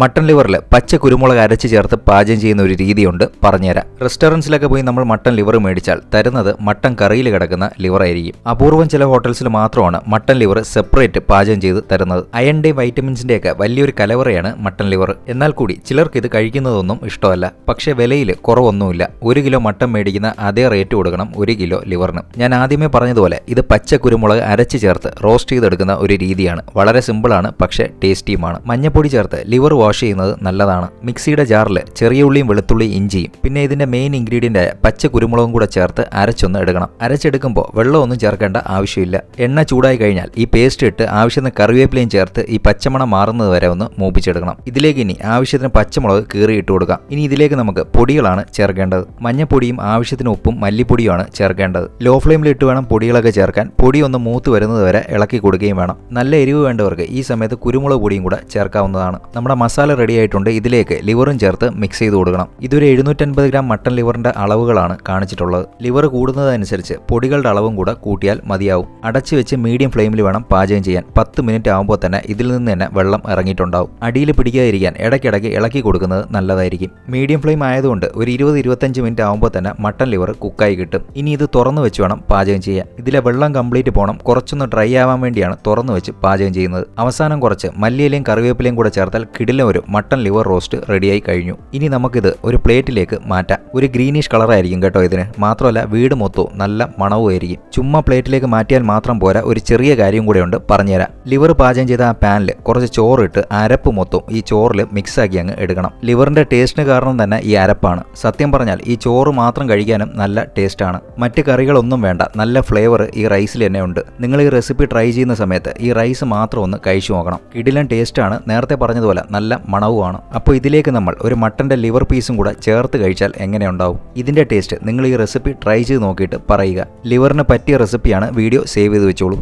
Mutton ലിവറിൽ പച്ച കുരുമുളക് അരച്ച് ചേർത്ത് പാചകം ചെയ്യുന്ന ഒരു രീതിയുണ്ട് പറഞ്ഞുതരാം. റെസ്റ്റോറന്റ്സിലൊക്കെ പോയി നമ്മൾ മട്ടൺ ലിവർ മേടിച്ചാൽ തരുന്നത് മട്ടൺ കറിയിൽ കിടക്കുന്ന ലിവറായിരിക്കും അപൂർവം ചില ഹോട്ടൽസിൽ മാത്രമാണ് മട്ടൺ ലിവർ സെപ്പറേറ്റ് പാചകം ചെയ്ത് തരുന്നത്. അയണിന്റെയും വൈറ്റമിൻസിന്റെയൊക്കെ വലിയൊരു കലവറയാണ് മട്ടൺ ലിവർ. എന്നാൽ കൂടി ചിലർക്ക് ഇത് കഴിക്കുന്നതൊന്നും ഇഷ്ടമല്ല. പക്ഷേ വിലയിൽ കുറവൊന്നുമില്ല. ഒരു കിലോ മട്ടൺ മേടിക്കുന്ന അതേ റേറ്റ് കൊടുക്കണം ഒരു കിലോ ലിവറിന്. ഞാൻ ആദ്യമേ പറഞ്ഞതുപോലെ ഇത് പച്ച കുരുമുളക് അരച്ച് ചേർത്ത് റോസ്റ്റ് ചെയ്തെടുക്കുന്ന ഒരു രീതിയാണ്. വളരെ സിമ്പിളാണ് പക്ഷേ ടേസ്റ്റിയുമാണ്. മഞ്ഞപ്പൊടി ചേർത്ത് ലിവർ വാഷ് ചെയ്യുന്നത് നല്ലതാണ്. മിക്സിയുടെ ജാറിൽ ചെറിയ ഉള്ളിയും വെളുത്തുള്ളിയും ഇഞ്ചിയും പിന്നെ ഇതിന്റെ മെയിൻ ഇൻഗ്രീഡിയന്റ് ആയ പച്ച കുരുമുളകും കൂടെ ചേർത്ത് അരച്ചൊന്ന് എടുക്കണം. അരച്ചെടുക്കുമ്പോൾ വെള്ളമൊന്നും ചേർക്കേണ്ട ആവശ്യമില്ല. എണ്ണ ചൂടായി കഴിഞ്ഞാൽ ഈ പേസ്റ്റ് ഇട്ട് ആവശ്യത്തിന് കറിവേപ്പിലയും ചേർത്ത് ഈ പച്ചമണം മാറുന്നത് വരെ ഒന്ന് മൂപ്പിച്ചെടുക്കണം. ഇതിലേക്ക് ഇനി ആവശ്യത്തിന് പച്ചമുളക് കീറി ഇട്ട് കൊടുക്കാം. ഇനി ഇതിലേക്ക് നമുക്ക് പൊടികളാണ് ചേർക്കേണ്ടത്. മഞ്ഞപ്പൊടിയും ആവശ്യത്തിന് ഉപ്പും മല്ലിപ്പൊടിയുമാണ് ചേർക്കേണ്ടത്. ലോ ഫ്ലെയിമിൽ ഇട്ട് വേണം പൊടികളൊക്കെ ചേർക്കാൻ. പൊടി ഒന്ന് മൂത്ത് വരുന്നത് വരെ ഇളക്കി കൊടുക്കുകയും വേണം. നല്ല എരിവ് വേണ്ടവർക്ക് ഈ സമയത്ത് കുരുമുളക് പൊടിയും കൂടെ ചേർക്കാവുന്നതാണ്. നമ്മുടെ റെഡി ആയിട്ടുണ്ട് ഇതിലേക്ക് ലിവറും ചേർത്ത് മിക്സ് ചെയ്ത് കൊടുക്കണം. ഇതൊരു എഴുന്നൂറ്റൻപത് ഗ്രാം മട്ടൺ ലിവറിന്റെ അളവുകളാണ് കാണിച്ചിട്ടുള്ളത്. ലിവർ കൂടുന്നതനുസരിച്ച് പൊടികളുടെ അളവും കൂടെ കൂട്ടിയാൽ മതിയാവും. അടച്ചു വെച്ച് മീഡിയം ഫ്ലെയിമിൽ വേണം പാചകം ചെയ്യാൻ. പത്ത് മിനിറ്റ് ആകുമ്പോൾ തന്നെ ഇതിൽ നിന്ന് തന്നെ വെള്ളം ഇറങ്ങിയിട്ടുണ്ടാവും. അടിയിൽ പിടിക്കാതിരിക്കാൻ ഇടയ്ക്കിടയ്ക്ക് ഇളക്കി കൊടുക്കുന്നത് നല്ലതായിരിക്കും. മീഡിയം ഫ്ലെയിം ആയതുകൊണ്ട് ഒരു ഇരുപത് ഇരുപത്തഞ്ച് മിനിറ്റ് ആകുമ്പോൾ തന്നെ മട്ടൺ ലിവർ കുക്കായി കിട്ടും. ഇനി ഇത് തുറന്നു വെച്ച് വേണം പാചകം ചെയ്യാൻ. ഇതിലെ വെള്ളം കംപ്ലീറ്റ് പോകണം കുറച്ചൊന്ന് ഡ്രൈ ആവാൻ വേണ്ടിയാണ് തുറന്നു വെച്ച് പാചകം ചെയ്യുന്നത്. അവസാനം കുറച്ച് മല്ലിയിലയും കറിവേപ്പിലയും കൂടെ ചേർത്താൽ കിടില ഒരു മട്ടൺ ലിവർ റോസ്റ്റ് റെഡിയായി കഴിഞ്ഞു. ഇനി നമുക്കിത് ഒരു പ്ലേറ്റിലേക്ക് മാറ്റാം. ഒരു ഗ്രീനിഷ് കളറായിരിക്കും കേട്ടോ ഇതിന്. മാത്രമല്ല വീട് മൊത്തവും നല്ല മണവുമായിരിക്കും. ചുമ്മാ പ്ലേറ്റിലേക്ക് മാറ്റിയാൽ മാത്രം പോരാ. ഒരു ചെറിയ കാര്യം കൂടെ ഉണ്ട് പറഞ്ഞുതരാം. ലിവർ പാചകം ചെയ്ത ആ പാനിൽ കുറച്ച് ചോറിട്ട് അരപ്പ് മൊത്തം ഈ ചോറിൽ മിക്സ് ആക്കി അങ്ങ് എടുക്കണം. ലിവറിന്റെ ടേസ്റ്റിന് കാരണം തന്നെ ഈ അരപ്പാണ്. സത്യം പറഞ്ഞാൽ ഈ ചോറ് മാത്രം കഴിക്കാനും നല്ല ടേസ്റ്റാണ്. മറ്റ് കറികളൊന്നും വേണ്ട. നല്ല ഫ്ലേവർ ഈ റൈസിൽ തന്നെ ഉണ്ട്. നിങ്ങൾ ഈ റെസിപ്പി ട്രൈ ചെയ്യുന്ന സമയത്ത് ഈ റൈസ് മാത്രം ഒന്ന് കഴിച്ചു നോക്കണം. കിടിലൻ ടേസ്റ്റാണ്. നേരത്തെ പറഞ്ഞതുപോലെ നല്ല മണവുമാണ്. അപ്പോൾ ഇതിലേക്ക് നമ്മൾ ഒരു മട്ടന്റെ ലിവർ പീസും കൂടെ ചേർത്ത് കഴിച്ചാൽ എങ്ങനെയുണ്ടാവും ഇതിന്റെ ടേസ്റ്റ് നിങ്ങൾ ഈ റെസിപ്പി ട്രൈ ചെയ്ത് നോക്കിയിട്ട് പറയുക. ലിവറിന് പറ്റിയ റെസിപ്പിയാണ് വീഡിയോ സേവ് ചെയ്ത് വെച്ചോളൂ.